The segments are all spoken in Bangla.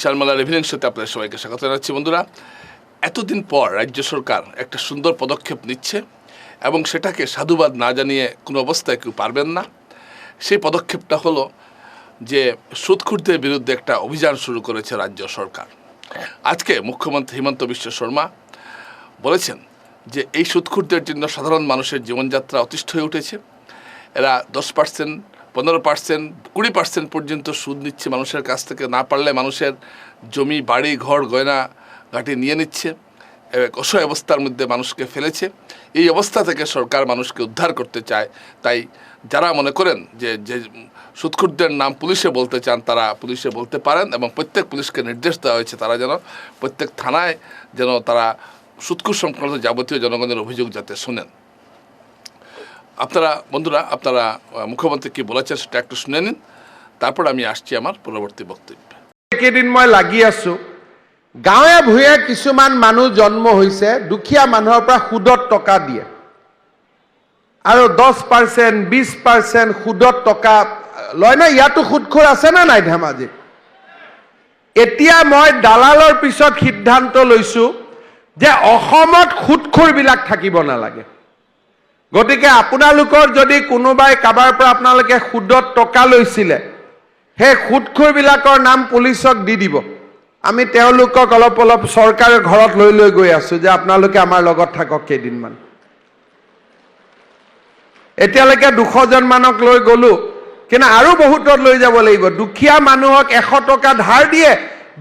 বিশাল মালা রেভিনিউ শোতে আপনাদের সবাইকে স্বাগত জানাচ্ছি। বন্ধুরা, এতদিন পর রাজ্য সরকার একটা সুন্দর পদক্ষেপ নিচ্ছে এবং সেটাকে সাধুবাদ না জানিয়ে কোনো অবস্থায় কেউ পারবেন না। সেই পদক্ষেপটা হলো যে সুদখুরদের বিরুদ্ধে একটা অভিযান শুরু করেছে রাজ্য সরকার। আজকে মুখ্যমন্ত্রী হিমন্ত বিশ্ব শর্মা বলেছেন যে এই সুদখুরদের জন্য সাধারণ মানুষের জীবনযাত্রা অতিষ্ঠ হয়ে উঠেছে। এরা দশ পার্সেন্ট পনেরো পার্সেন্ট কুড়ি পার্সেন্ট পর্যন্ত সুদ নিচ্ছে মানুষের কাছ থেকে, না পারলে মানুষের জমি, বাড়ি, ঘর, গয়না ঘাটি নিয়ে নিচ্ছে। এক অসহায় অবস্থার মধ্যে মানুষকে ফেলেছে। এই অবস্থা থেকে সরকার মানুষকে উদ্ধার করতে চায়। তাই যারা মনে করেন যে যে সুদখুরদের নাম পুলিশে বলতে চান, তারা পুলিশে বলতে পারেন এবং প্রত্যেক পুলিশকে নির্দেশ দেওয়া হয়েছে, তারা যেন প্রত্যেক থানায় যেন তারা সুদখুর সংক্রান্ত যাবতীয় জনগণের অভিযোগ যাতে শোনেন। আপনারা বন্ধুরা আপনারা আহ, মুখ্যমন্ত্রী কি বলেছেন সেটা একটু শুনে নিন। তারপর আমি আসছি আমার পরবর্তী বক্তব্যে। এইকেইদিন মই লাগি আছো। গাঁৱে ভূঞে কিছুমান মানুহ জন্ম হৈছে দুখীয়া মানুহৰ পৰা সুদত টকা দিয়ে। আৰু দহ পাৰ্চেণ্ট বিছ পাৰ্চেণ্ট সুদত টকা লয় ন? ইয়াতো সুদখোৰ আছে নে নাই ধেমাজিত এতিয়া মই দালালৰ পিছত সিদ্ধান্ত লৈছো যে অসমত সুদখোৰবিলাক থাকিব নালাগে। গতিকে আপোনালোকৰ যদি কোনোবাই কাৰোবাৰ পৰা আপোনালোকে সুদত টকা লৈছিলে সেই সুদখোৰবিলাকৰ নাম পুলিচক দি দিব। আমি তেওঁলোকক অলপ অলপ চৰকাৰে ঘৰত লৈ লৈ গৈ আছো যে আপোনালোকে আমাৰ লগত থাকক কেইদিনমান। এতিয়ালৈকে দুশজন মানক লৈ গলো কিন্তু আৰু বহুতত লৈ যাব লাগিব। দুখীয়া মানুহক এশ টকা ধাৰ দিয়ে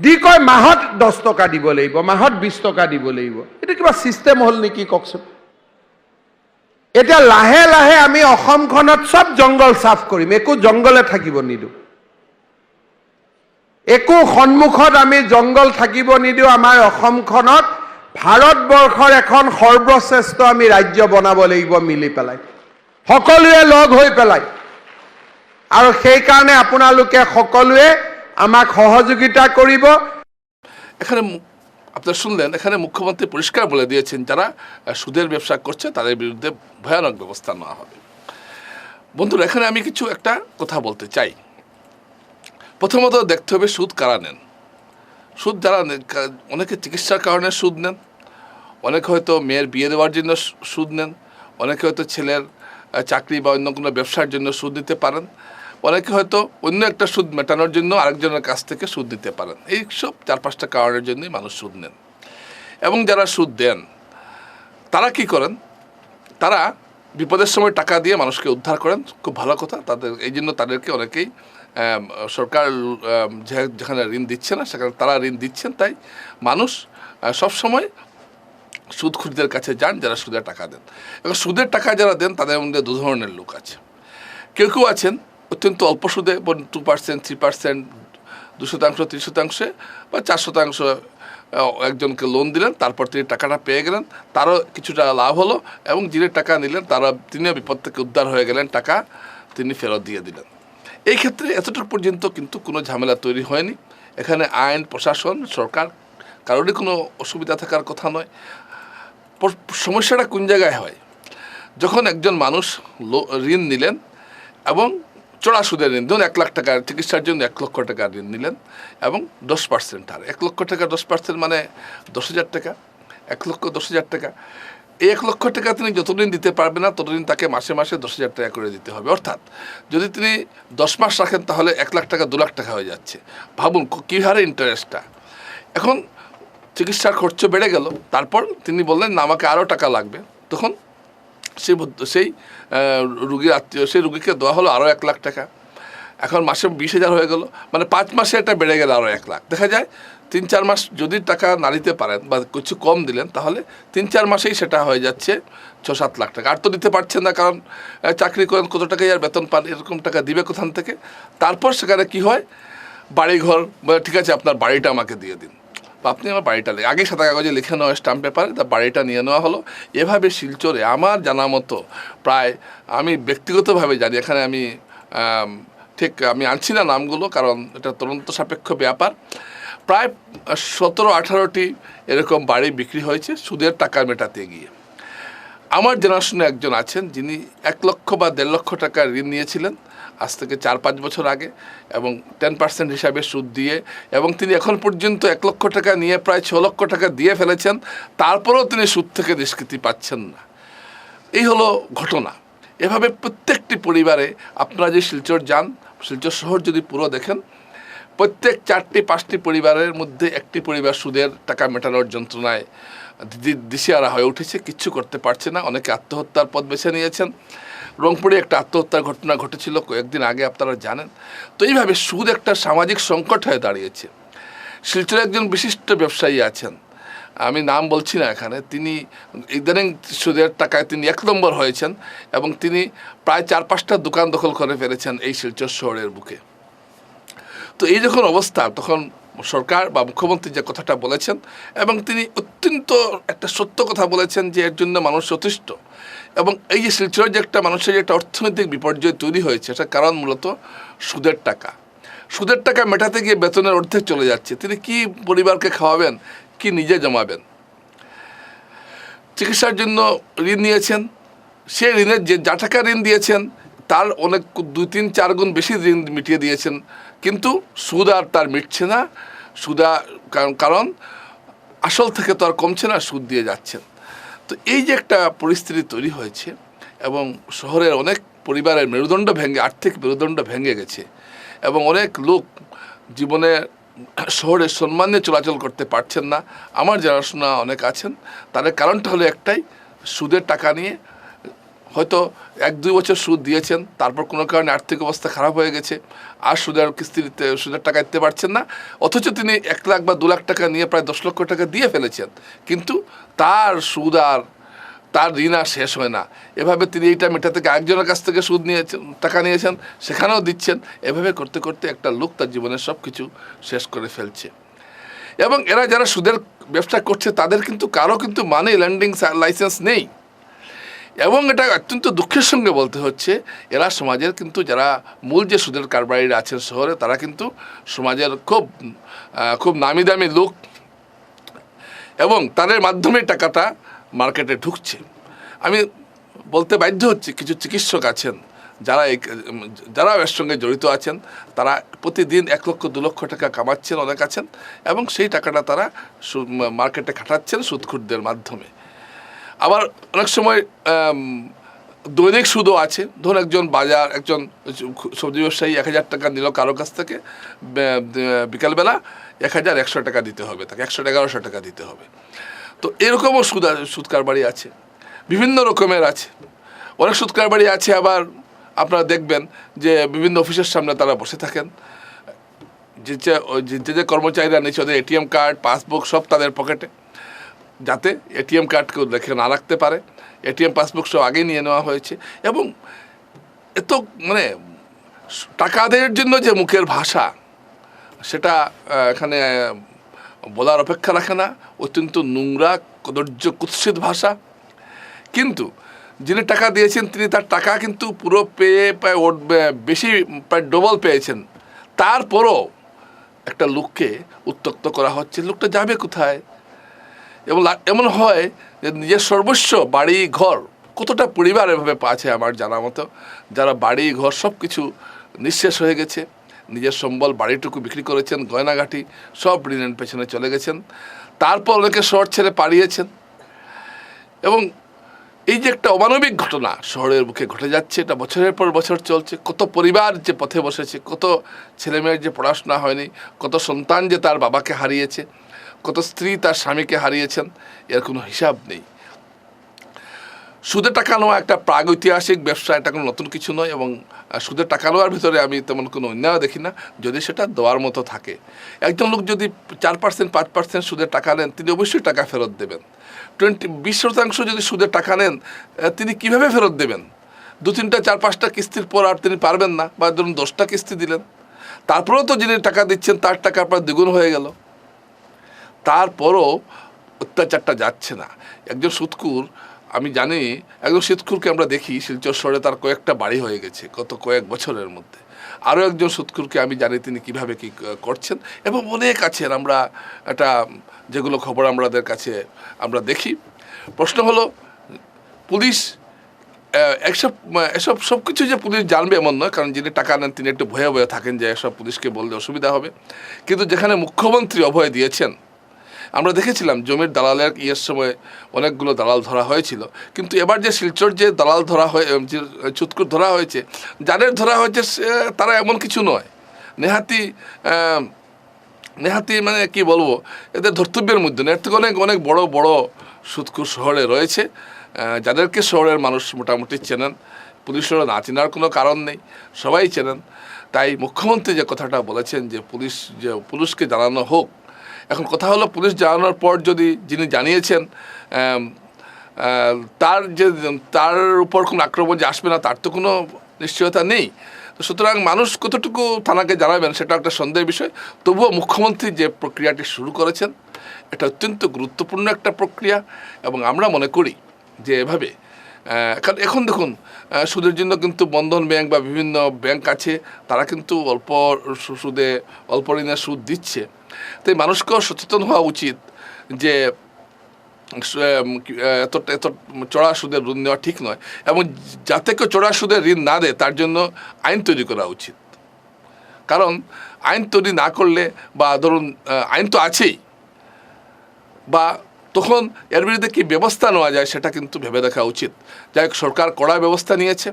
দি কয় মাহত দহ টকা দিব লাগিব মাহত বিছ টকা দিব লাগিব। এইটো কিবা ছিষ্টেম হ'ল নেকি কওকচোন? এতিয়া লাহে লাহে আমি অসমখনত চব জংঘল চাফ কৰিম, একো জংঘলে থাকিব নিদিওঁ। একো সন্মুখত আমি জংঘল থাকিব নিদিওঁ, আমাৰ অসমখনত ভাৰতবৰ্ষৰ এখন সৰ্বশ্ৰেষ্ঠ আমি ৰাজ্য বনাব লাগিব মিলি পেলাই। সকলোৱে লগ হৈ পেলাই। আৰু সেইকাৰণে আপোনালোকে সকলোৱে আমাক সহযোগিতা কৰিব। এখানে আপনারা শুনলেন, এখানে মুখ্যমন্ত্রী পরিষ্কার বলে দিয়েছেন, যারা সুদের ব্যবসা করছে, তাদের বিরুদ্ধে ভয়ানক ব্যবস্থা নেওয়া হবে। বন্ধুরা, এখানে আমি কিছু একটা কথা বলতে চাই। প্রথমত দেখতে হবে সুদ কারা নেন। সুদ যারা অনেকে চিকিৎসার কারণে সুদ নেন, অনেকে হয়তো মেয়ের বিয়ে দেওয়ার জন্য সুদ নেন, অনেকে হয়তো ছেলের চাকরি বা অন্য কোনো ব্যবসার জন্য সুদ নিতে পারেন অনেকে হয়তো অন্য একটা সুদ মেটানোর জন্য আরেকজনের কাছ থেকে সুদ দিতে পারেন। এই সব চার পাঁচটা কারণের জন্যই মানুষ সুদ নেন। এবং যারা সুদ দেন, তারা কি করেন? তারা বিপদের সময় টাকা দিয়ে মানুষকে উদ্ধার করেন। খুব ভালো কথা। তাদের, এই জন্য তাদেরকে অনেকেই সরকার যেখানে ঋণ দিচ্ছে না, সেখানে তারা ঋণ দিচ্ছেন। তাই মানুষ সবসময় সুদখুরদের কাছে যান, যারা সুদের টাকা দেন। এবং সুদের টাকা যারা দেন, তাদের মধ্যে দু ধরনের লোক আছে। কেউ কেউ আছেন অত্যন্ত অল্প সুদে টু পার্সেন্ট থ্রি পার্সেন্ট দু শতাংশ তিন শতাংশে বা চার শতাংশ একজনকে লোন দিলেন, তারপর তিনি টাকাটা পেয়ে গেলেন, তারও কিছুটা লাভ হলো এবং যিনি টাকা নিলেন, তারা, তিনিও বিপদ থেকে উদ্ধার হয়ে গেলেন, টাকা তিনি ফেরত দিয়ে দিলেন। এই ক্ষেত্রে এতটুকু পর্যন্ত কিন্তু কোনো ঝামেলা তৈরি হয়নি। এখানে আইন, প্রশাসন, সরকার, কারোরই কোনো অসুবিধা থাকার কথা নয়। সমস্যাটা কোন জায়গায় হয়? যখন একজন মানুষ ঋণ নিলেন এবং চড়া সুদের ঋণ ধরুন এক লাখ টাকার চিকিৎসার জন্য এক লক্ষ টাকা ঋণ নিলেন এবং দশ পার্সেন্ট হার। এক লক্ষ টাকা, দশ পার্সেন্ট মানে দশ হাজার টাকা। এক লক্ষ, দশ হাজার টাকা। এই এক লক্ষ টাকা তিনি যতদিন দিতে পারবেন না ততদিন তাকে মাসে মাসে দশ হাজার টাকা করে দিতে হবে। অর্থাৎ যদি তিনি দশ মাস রাখেন, তাহলে এক লাখ টাকা, দু লাখ টাকা হয়ে যাচ্ছে। ভাবুন কী হারে ইন্টারেস্টটা এখন চিকিৎসার খরচ বেড়ে গেল। তারপর তিনি বললেন, না, আমাকে আরও টাকা লাগবে। তখন সেই সেই রুগীর আত্মীয়, সেই রুগীকে দেওয়া হলো আরও এক লাখ টাকা। এখন মাসে বিশ হাজার হয়ে গেল। মানে পাঁচ মাসে এটা বেড়ে গেল আরও এক লাখ। দেখা যায় তিন চার মাস যদি টাকা না দিতে পারেন বা কিছু কম দিলেন, তাহলে তিন চার মাসেই সেটা হয়ে যাচ্ছে ছ সাত লাখ টাকা। আর তো দিতে পারছেন না, কারণ চাকরি করেন, কত টাকাই আর বেতন পান, এরকম টাকা দিবে কোথান থেকে? তারপর সেখানে কি হয়? বাড়িঘর ঠিক আছে, আপনার বাড়িটা আমাকে দিয়ে দিন। আপনি আমার বাড়িটা লে- আগে সাদা কাগজে লিখে নেওয়া স্টাম্প পেপারে তা বাড়িটা নিয়ে নেওয়া হলো। এভাবে শিলচরে আমার জানা মতো প্রায় আমি ব্যক্তিগতভাবে জানি, এখানে আমি ঠিক আমি আনছি না নামগুলো কারণ এটা তদন্ত সাপেক্ষ ব্যাপার। প্রায় সতেরো আঠারোটি এরকম বাড়ি বিক্রি হয়েছে, সুদের টাকা মেটাতে গিয়ে। আমার জানাশোনা একজন আছেন, যিনি এক লক্ষ বা দেড় লক্ষ টাকা ঋণ নিয়েছিলেন। আজ থেকে চার, পাঁচ বছর আগে এবং টেন পার্সেন্ট হিসাবে সুদ দিয়ে এবং তিনি এখন পর্যন্ত এক লক্ষ টাকা নিয়ে প্রায় ছ লক্ষ টাকা দিয়ে ফেলেছেন, তারপরেও তিনি সুদ থেকে নিষ্কৃতি পাচ্ছেন না। এই হলো ঘটনা। এভাবে প্রত্যেকটি পরিবারে আপনারা যে শিলচর যান, শিলচর শহর যদি পুরো দেখেন, প্রত্যেক চারটি, পাঁচটি পরিবারের মধ্যে একটি পরিবার সুদের টাকা মেটানোর যন্ত্রণায় দিশেহারা হয়ে উঠেছে, কিচ্ছু করতে পারছে না, অনেকে আত্মহত্যার পথ বেছে নিয়েছেন। রংপুরে একটা আত্মহত্যার ঘটনা ঘটেছিল কয়েকদিন আগে, আপনারা জানেন। তো এইভাবে সুদ একটা সামাজিক সংকট হয়ে দাঁড়িয়েছে। শিলচরে একজন বিশিষ্ট ব্যবসায়ী আছেন, আমি নাম বলছি না এখানে, তিনি ইদানিং সুদের টাকায় তিনি এক নম্বর হয়েছেন এবং তিনি প্রায় চার পাঁচটা দোকান দখল করে ফেলেছেন এই শিলচর শহরের বুকে। তো এই যখন অবস্থা, তখন সরকার বা মুখ্যমন্ত্রী যে কথাটা বলেছেন এবং তিনি অত্যন্ত একটা সত্য কথা বলেছেন যে এর জন্য মানুষ যথেষ্ট। এবং এই যে শিলচরের যে একটা মানুষের যে একটা অর্থনৈতিক বিপর্যয় তৈরি হয়েছে সেটার কারণ মূলত সুদের টাকা। সুদের টাকা মেটাতে গিয়ে বেতনের অর্ধেক চলে যাচ্ছে। তিনি কি পরিবারকে খাওয়াবেন? কি নিজে জমাবেন? চিকিৎসার জন্য ঋণ নিয়েছেন। সে ঋণের যে যা টাকা ঋণ দিয়েছেন তার অনেক দুই তিন চার গুণ বেশি ঋণ মিটিয়ে দিয়েছেন। কিন্তু সুদ আর তার মিটছে না। সুদা কারণ- আসল থেকে তো আর কমছে না, সুদ দিয়ে যাচ্ছেন। তো এই যে একটা পরিস্থিতি তৈরি হয়েছে এবং শহরের অনেক পরিবারের মেরুদণ্ড ভেঙে, আর্থিক মেরুদণ্ড ভেঙে গেছে এবং অনেক লোক জীবনে শহরে সম্মান চলাচল করতে পারছেন না। আমার জানাশোনা অনেক আছেন। তাদের কারণটা হলো একটাই, সুদের টাকা নিয়ে হয়তো এক, দুই বছর সুদ দিয়েছেন, তারপর কোনো কারণে আর্থিক অবস্থা খারাপ হয়ে গেছে, আর সুদের কিস্তি দিতে সুদের টাকা দিতে পারছেন না। অথচ তিনি এক লাখ বা দু লাখ টাকা নিয়ে প্রায় দশ লক্ষ টাকা দিয়ে ফেলেছেন। কিন্তু তার সুদ আর তার ঋণ আর শেষ হয় না। এভাবে তিনি এইটা মেটা থেকে একজনের কাছ থেকে সুদ নিয়েছেন, টাকা নিয়েছেন, সেখানেও দিচ্ছেন। এভাবে করতে করতে একটা লোক তার জীবনের সব কিছু শেষ করে ফেলছে। এবং এরা যারা সুদের ব্যবসা করছে, তাদের কিন্তু কারও কিন্তু মানি ল্যান্ডিং লাইসেন্স নেই। এবং এটা অত্যন্ত দুঃখের সঙ্গে বলতে হচ্ছে, এরা সমাজের কিন্তু যারা মূল যে সুদের কারবারিরা আছেন শহরে, তারা কিন্তু সমাজের খুব খুব নামি দামি লোক এবং তাদের মাধ্যমে টাকাটা মার্কেটে ঢুকছে। আমি বলতে বাধ্য হচ্ছি, কিছু চিকিৎসক আছেন যারা যারা এর সঙ্গে জড়িত আছেন, তারা প্রতিদিন এক লক্ষ, দু লক্ষ টাকা কামাচ্ছেন অনেক আছেন এবং সেই টাকাটা তারা মার্কেটে খাটাচ্ছেন সুদখুরদের মাধ্যমে। আবার অনেক সময় দৈনিক সুদও আছে। ধরুন একজন বাজার, একজন সবজি ব্যবসায়ী এক হাজার টাকা নিল কারও কাছ থেকে বিকালবেলা এক হাজার একশো টাকা দিতে হবে তাকে, একশো এগারোশো টাকা দিতে হবে। তো এরকমও সুদ সুদ কারবারি আছে। বিভিন্ন রকমের আছে। অনেক সুদ কারবারি আছে আবার আপনারা দেখবেন যে বিভিন্ন অফিসের সামনে তারা বসে থাকেন। যে যে- যে যে যে কর্মচারীরা নিচ্ছে ওদের এটিএম কার্ড, পাসবুক সব তাদের পকেটে। যাতে এটিএম কার্ড কেউ রেখে না রাখতে পারে। এটিএম পাসবুক সব আগেই নিয়ে নেওয়া হয়েছে এবং এত মানে টাকা জন্য যে মুখের ভাষা, সেটা এখানে বলার অপেক্ষা রাখে না। অত্যন্ত নোংরা কদর্য কুৎসিত ভাষা। কিন্তু যিনি টাকা দিয়েছেন, তিনি তার টাকা কিন্তু পুরো পেয়ে, প্রায় বেশি, প্রায় ডবল পেয়েছেন। তারপরও একটা লোককে উত্তক্ত করা হচ্ছে। লোকটা যাবে কোথায়? এবং এমন হয় যে নিজের সর্বস্ব, বাড়ি, ঘর, কতটা পরিবার এভাবে আছে আমার জানা মতো, যারা বাড়ি, ঘর সব কিছু নিঃশেষ হয়ে গেছে। নিজের সম্বল, বাড়িটুকু বিক্রি করেছেন, গয়নাগাটি সব ঋণের পেছনে চলে গেছেন। তারপর অনেকে শহর ছেড়ে পাড়িয়েছেন এবং এই যে একটা অমানবিক ঘটনা শহরের বুকে ঘটে যাচ্ছে, এটা বছরের পর বছর চলছে। কত পরিবার যে পথে বসেছে, কত ছেলেমেয়ের যে পড়াশোনা হয়নি, কত সন্তান যে তার বাবাকে হারিয়েছে কত স্ত্রী তার স্বামীকে হারিয়েছেন, এর কোনো হিসাব নেই। সুদে টাকা নেওয়া একটা প্রাগৈতিহাসিক ব্যবসা, এটা কোনো নতুন কিছু নয় এবং সুদের টাকা নেওয়ার ভিতরে আমি তেমন কোনো অন্যায় দেখি না, যদি সেটা দেওয়ার মতো থাকে। একজন লোক যদি চার পার্সেন্ট পাঁচ পার্সেন্ট সুদের টাকা নেন, তিনি অবশ্যই টাকা ফেরত দেবেন। টোয়েন্টি, বিশ শতাংশ যদি সুদের টাকা নেন তিনি কীভাবে ফেরত দেবেন? দু, তিনটা, চার, পাঁচটা কিস্তির পর আর তিনি পারবেন না, বা ধরুন দশটা কিস্তি দিলেন। তারপরেও তো যিনি টাকা দিচ্ছেন, তার টাকা আপনার দ্বিগুণ হয়ে গেল। তারপরও অত্যাচারটা যাচ্ছে না। একজন সুৎকুর আমি জানি, একজন সুৎকুরকে আমরা দেখি, শিলচর শহরে তার কয়েকটা বাড়ি হয়ে গেছে গত কয়েক বছরের মধ্যে। আরও একজন সুৎকুরকে আমি জানি তিনি কীভাবে কি করছেন এবং অনেক আছেন। আমরা একটা, যেগুলো খবর আমাদের কাছে আমরা দেখি। প্রশ্ন হলো, পুলিশ এসব এসব সব কিছু যে পুলিশ জানবে এমন নয়, কারণ যিনি টাকা নেন তিনি একটু ভয়ে ভয়ে থাকেন যে এসব পুলিশকে বললে অসুবিধা হবে। কিন্তু যেখানে মুখ্যমন্ত্রী অভয় দিয়েছেন আমরা দেখেছিলাম জমির দালালের ইয়ের সময় অনেকগুলো দালাল ধরা হয়েছিল। কিন্তু এবার যে শিলচর যে দালাল ধরা হয়ে যে ধরা হয়েছে, যাদের ধরা হয়েছে তারা এমন কিছু নয়। নেহাতি নেহাতি মানে কি বলব, এদের ধর্তব্যের মধ্যে না থেকে অনেক অনেক বড় বড় সুৎকুর শহরে রয়েছে। যাদেরকে শহরের মানুষ মোটামুটি চেনেন। পুলিশেরও না চেনার কোনো কারণ নেই, সবাই চেনেন। তাই মুখ্যমন্ত্রী যে কথাটা বলেছেন যে পুলিশ, যে পুলিশকে জানানো হোক এখন কথা হলো পুলিশ জানানোর পর যদি যিনি জানিয়েছেন তার যে, তার উপর কোনো আক্রমণ যে আসবে না, তার তো কোনো নিশ্চয়তা নেই। সুতরাং মানুষ কতটুকু থানাকে জানাবেন সেটা একটা সন্দেহের বিষয়। তবুও মুখ্যমন্ত্রী যে প্রক্রিয়াটি শুরু করেছেন, এটা অত্যন্ত গুরুত্বপূর্ণ একটা প্রক্রিয়া এবং আমরা মনে করি যে এভাবে কারণ এখন দেখুন সুদের জন্য কিন্তু বন্ধন ব্যাংক বা বিভিন্ন ব্যাংক আছে, তারা কিন্তু অল্প সুদে, অল্প ঋণের সুদ দিচ্ছে। তাই মানুষকেও সচেতন হওয়া উচিত যে এত এত চড়া সুদের ঋণ নেওয়া ঠিক নয় এবং যাতে কেউ চড়া সুদের ঋণ না দেয়, তার জন্য আইন তৈরি করা উচিত। কারণ আইন তৈরি না করলে বা ধরুন আইন তো আছেই, বা তখন এর বিরুদ্ধে কী ব্যবস্থা নেওয়া যায় সেটা কিন্তু ভেবে দেখা উচিত। যাই সরকার কড়া ব্যবস্থা নিয়েছে।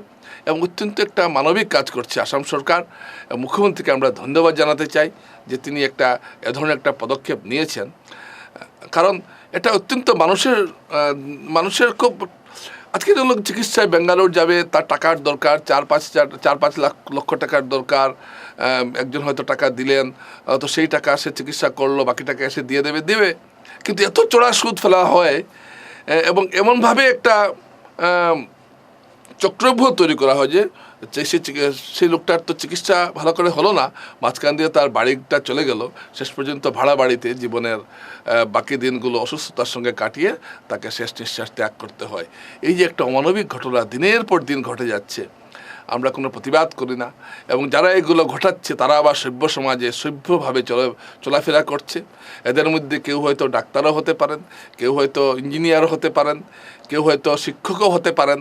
এবং অত্যন্ত একটা মানবিক কাজ করছে আসাম সরকার। মুখ্যমন্ত্রীকে আমরা ধন্যবাদ জানাতে চাই যে তিনি একটা, এ ধরনের একটা পদক্ষেপ নিয়েছেন। কারণ এটা অত্যন্ত মানুষের মানুষের খুব, আজকে যে লোক চিকিৎসায় বেঙ্গালোর যাবে, তার টাকার দরকার, চার পাঁচ চার পাঁচ লাখ, লক্ষ টাকার দরকার একজন হয়তো টাকা দিলেন তো সেই টাকা সে চিকিৎসা করল বাকি টাকা এসে দিয়ে দেবে দেবে। কিন্তু এত চড়া সুদ ফেলা হয় এবং এমনভাবে একটা আহ, চক্রব্যূহ তৈরি করা হয় যে সে সেই লোকটার তো চিকিৎসা ভালো করে হলো না মাঝখান দিয়ে তার বাড়িটা চলে গেল। শেষ পর্যন্ত ভাড়া বাড়িতে জীবনের বাকি দিনগুলো অসুস্থতার সঙ্গে কাটিয়ে তাকে শেষ নিঃশ্বাস ত্যাগ করতে হয়। এই যে একটা অমানবিক ঘটনা দিনের পর দিন ঘটে যাচ্ছে। আমরা কোনো প্রতিবাদ করি না। এবং যারা এগুলো ঘটাচ্ছে, তারা আবার সভ্য সমাজে সভ্যভাবে চলে, চলাফেরা করছে। এদের মধ্যে কেউ হয়তো ডাক্তারও হতে পারেন, কেউ হয়তো ইঞ্জিনিয়ারও হতে পারেন, কেউ হয়তো শিক্ষকও হতে পারেন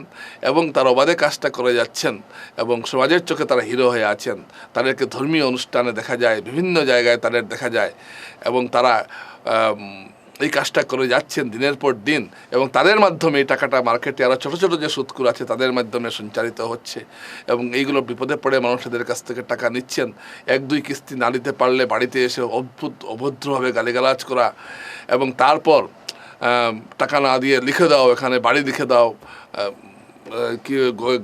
এবং তার অবাধে কাজটা করে যাচ্ছেন এবং সমাজের চোখে তারা হিরো হয়ে আছেন। তাদেরকে ধর্মীয় অনুষ্ঠানে দেখা যায়, বিভিন্ন জায়গায় তাদের দেখা যায় এবং তারা এই কাজটা করে যাচ্ছেন দিনের পর দিন এবং তাদের মাধ্যমে এই টাকাটা মার্কেটে আরও ছোটো ছোটো যে সুদকুর আছে তাদের মাধ্যমে সঞ্চারিত হচ্ছে এবং এইগুলো বিপদে পড়ে মানুষদের কাছ থেকে টাকা নিচ্ছেন। এক, দুই কিস্তি না দিতে পারলে বাড়িতে এসে অদ্ভুত, অভদ্রভাবে গালিগালাজ করা এবং তারপর টাকা না দিয়ে লিখে দাও, এখানে বাড়ি লিখে দাও কি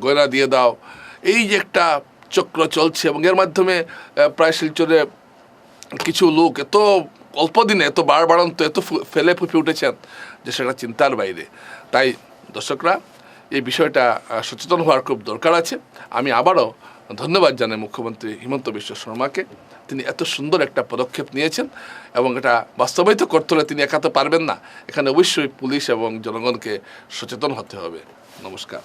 গয়না দিয়ে দাও। এই যে একটা চক্র চলছে এবং এর মাধ্যমে প্রায় শিলচরে কিছু লোক এত অল্প দিনে এত বার বাড়ন্ত এত ফেলে ফুপে উঠেছেন যে সেটা চিন্তার বাইরে। তাই দর্শকরা, এই বিষয়টা সচেতন হওয়ার খুব দরকার আছে। আমি আবারও ধন্যবাদ জানাই মুখ্যমন্ত্রী হিমন্ত বিশ্ব শর্মাকে। তিনি এত সুন্দর একটা পদক্ষেপ নিয়েছেন এবং এটা বাস্তবায়িত করতে হলে তিনি একা তো পারবেন না। এখানে অবশ্যই পুলিশ এবং জনগণকে সচেতন হতে হবে। নমস্কার।